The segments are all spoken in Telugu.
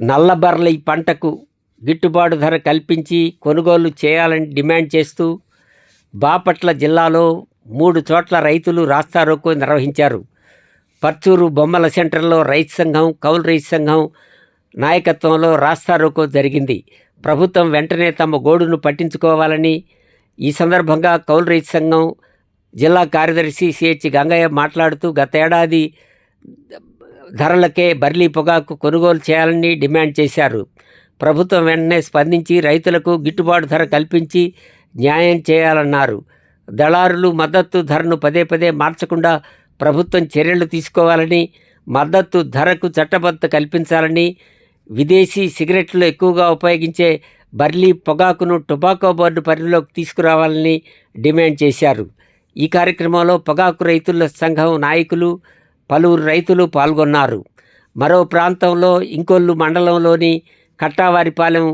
నల్లబర్లి పంటకు గిట్టుబాటు ధర కల్పించి కొనుగోలు చేయాలని డిమాండ్ చేస్తూ బాపట్ల జిల్లాలో మూడు చోట్ల రైతులు రాస్తారోకో నిర్వహించారు. పర్చూరు బొమ్మల సెంటర్లో రైతు సంఘం కౌలు రైతు సంఘం నాయకత్వంలో రాస్తారోకో జరిగింది. ప్రభుత్వం వెంటనే తమ గోడును పట్టించుకోవాలని ఈ సందర్భంగా కౌలు రైతు సంఘం జిల్లా కార్యదర్శి సిహెచ్ గంగయ్య మాట్లాడుతూ గతేడాది ధరలకే బర్లీ పొగాకు కొనుగోలు చేయాలని డిమాండ్ చేశారు. ప్రభుత్వం వెంటనే స్పందించి రైతులకు గిట్టుబాటు ధర కల్పించి న్యాయం చేయాలన్నారు. దళారులు మద్దతు ధరను పదే పదే మార్చకుండా ప్రభుత్వం చర్యలు తీసుకోవాలని మద్దతు ధరకు చట్టబద్ధ కల్పించాలని విదేశీ సిగరెట్లు ఎక్కువగా ఉపయోగించే బర్లీ పొగాకును టొబాకో బోర్డు పరిధిలోకి తీసుకురావాలని డిమాండ్ చేశారు. ఈ కార్యక్రమంలో పొగాకు రైతుల సంఘం నాయకులు పలువురు రైతులు పాల్గొన్నారు. మరో ప్రాంతంలో ఇంకొల్లు మండలంలోని కట్టావారిపాలెం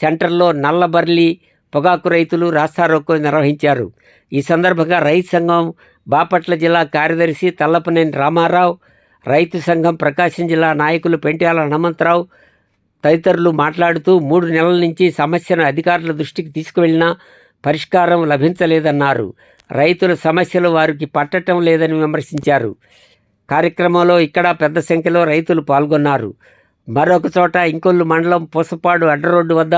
సెంటర్లో నల్లబర్లి పొగాకు రైతులు రాస్తారోకో నిర్వహించారు. ఈ సందర్భంగా రైతు సంఘం బాపట్ల జిల్లా కార్యదర్శి తల్లపనేని రామారావు రైతు సంఘం ప్రకాశం జిల్లా నాయకులు పెంట్యాల హనుమంతరావు తదితరులు మాట్లాడుతూ మూడు నెలల నుంచి సమస్యను అధికారుల దృష్టికి తీసుకువెళ్ళినా పరిష్కారం లభించలేదన్నారు. రైతుల సమస్యలు వారికి పట్టటం లేదని విమర్శించారు. కార్యక్రమంలో ఇక్కడ పెద్ద సంఖ్యలో రైతులు పాల్గొన్నారు. మరొక చోట ఇంకొల్లు మండలం పూసపాడు అడ్డరోడ్డు వద్ద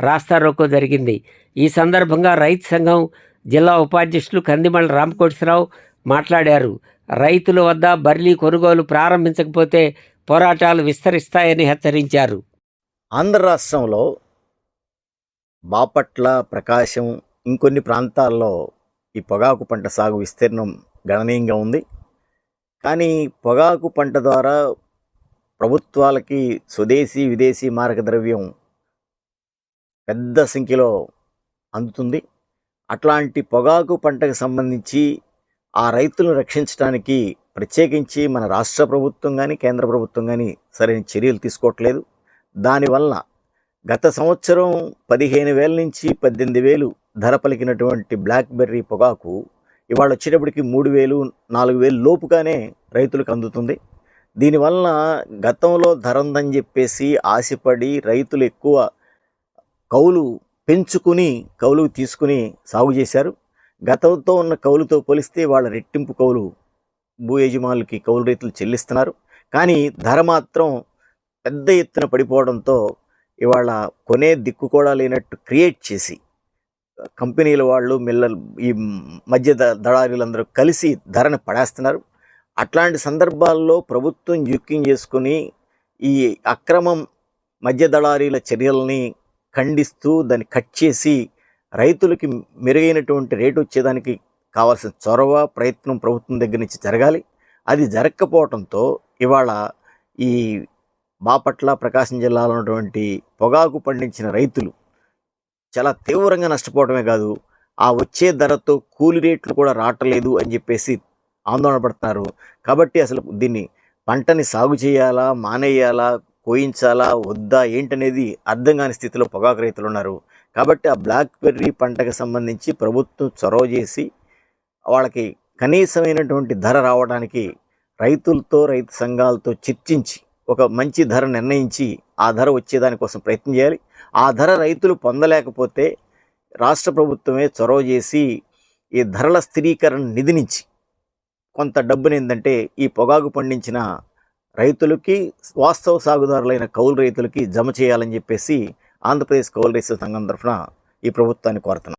రాస్తా రోకో జరిగింది. ఈ సందర్భంగా రైతు సంఘం జిల్లా ఉపాధ్యక్షులు కందిమళ్ళ రామకోటేశ్వరరావు మాట్లాడారు. రైతుల వద్ద బర్లీ కొనుగోలు ప్రారంభించకపోతే పోరాటాలు విస్తరిస్తాయని హెచ్చరించారు. ఆంధ్ర రాష్ట్రంలో బాపట్ల ప్రకాశం ఇంకొన్ని ప్రాంతాల్లో ఈ పొగాకు పంట సాగు విస్తీర్ణం గణనీయంగా ఉంది. కానీ పొగాకు పంట ద్వారా ప్రభుత్వాలకి స్వదేశీ విదేశీ మార్గద్రవ్యం పెద్ద సంఖ్యలో అందుతుంది. అట్లాంటి పొగాకు పంటకు సంబంధించి ఆ రైతులను రక్షించడానికి ప్రత్యేకించి మన రాష్ట్ర ప్రభుత్వం కానీ కేంద్ర ప్రభుత్వం కానీ సరైన చర్యలు తీసుకోవట్లేదు. దానివల్ల గత సంవత్సరం పదిహేను వేల నుంచి పద్దెనిమిది వేలు ధర పలికినటువంటి బ్లాక్బెర్రీ పొగాకు ఇవాళ వచ్చేటప్పటికి మూడు వేలు నాలుగు వేలు లోపుగానే రైతులకు అందుతుంది. దీనివలన గతంలో ధరందని చెప్పేసి ఆశపడి రైతులు ఎక్కువ కౌలు పెంచుకుని కౌలు తీసుకుని సాగు చేశారు. గతంతో ఉన్న కౌలుతో పోలిస్తే వాళ్ళ రెట్టింపు కౌలు భూ యజమానులకి కౌలు రైతులు చెల్లిస్తున్నారు. కానీ ధర మాత్రం పెద్ద ఎత్తున పడిపోవడంతో ఇవాళ కొనే దిక్కు కూడా లేనట్టు క్రియేట్ చేసి కంపెనీల వాళ్ళు మిల్లలు ఈ మధ్య ద దళారీలందరూ కలిసి ధరను పడేస్తున్నారు. అట్లాంటి సందర్భాల్లో ప్రభుత్వం జోక్యం చేసుకుని ఈ అక్రమం మధ్య దళారీల చర్యల్ని ఖండిస్తూ దాన్ని కట్ చేసి రైతులకి మెరుగైనటువంటి రేటు వచ్చేదానికి కావాల్సిన చొరవ ప్రయత్నం ప్రభుత్వం దగ్గర నుంచి జరగాలి. అది జరగకపోవడంతో ఇవాళ ఈ బాపట్ల ప్రకాశం జిల్లాలో ఉన్నటువంటి పొగాకు పండించిన రైతులు చాలా తీవ్రంగా నష్టపోవడమే కాదు ఆ వచ్చే ధరతో కూలి రేట్లు కూడా రావట్లేదు అని చెప్పేసి ఆందోళన పడుతున్నారు. కాబట్టి అసలు దీన్ని పంటని సాగు చేయాలా మానేయాలా కోయించాలా వద్దా ఏంటనేది అర్థం కాని స్థితిలో పొగాకు రైతులు ఉన్నారు. కాబట్టి ఆ బ్లాక్ బెర్రీ పంటకు సంబంధించి ప్రభుత్వం చొరవ చేసి వాళ్ళకి కనీసమైనటువంటి ధర రావడానికి రైతులతో రైతు సంఘాలతో చర్చించి ఒక మంచి ధర నిర్ణయించి ఆ ధర వచ్చేదానికోసం ప్రయత్నం చేయాలి. ఆ ధర రైతులు పొందలేకపోతే రాష్ట్ర ప్రభుత్వమే చొరవ చేసి ఈ ధరల స్థిరీకరణ నిధి నుంచి కొంత డబ్బుని ఏంటంటే ఈ పొగాకు పండించిన రైతులకి వాస్తవ సాగుదారులైన కౌలు రైతులకి జమ చేయాలని చెప్పేసి ఆంధ్రప్రదేశ్ కౌలు రైతుల సంఘం తరఫున ఈ ప్రభుత్వాన్ని కోరుతున్నాం.